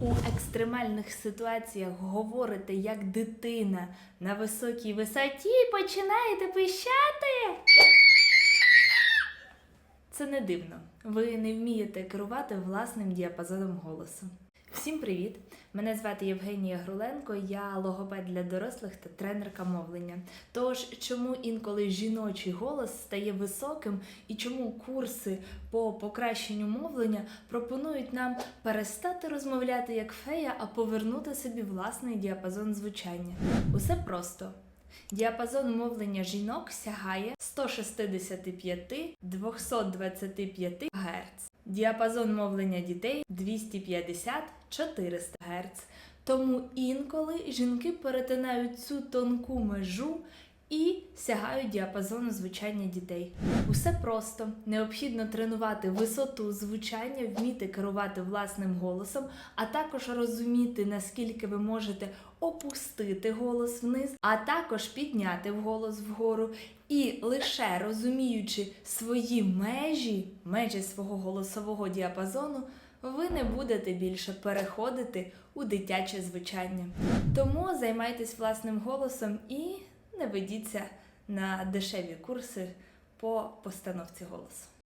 У екстремальних ситуаціях говорите як дитина на високій висоті і починаєте пищати. Це не дивно. Ви не вмієте керувати власним діапазоном голосу. Всім привіт! Мене звати Євгенія Груленко, я логопед для дорослих та тренерка мовлення. Тож, чому інколи жіночий голос стає високим і чому курси по покращенню мовлення пропонують нам перестати розмовляти як фея, а повернути собі власний діапазон звучання? Усе просто. Діапазон мовлення жінок сягає 165-225 Гц. Діапазон мовлення дітей 250-400 Гц. Тому інколи жінки перетинають цю тонку межу сягають діапазону звучання дітей. Усе просто необхідно тренувати висоту звучання, вміти керувати власним голосом, а також розуміти, наскільки ви можете опустити голос вниз, а також підняти голос вгору. І лише розуміючи свої межі, межі свого голосового діапазону, ви не будете більше переходити у дитяче звучання. Тому займайтесь власним голосом і не ведіться на дешеві курси по постановці голосу.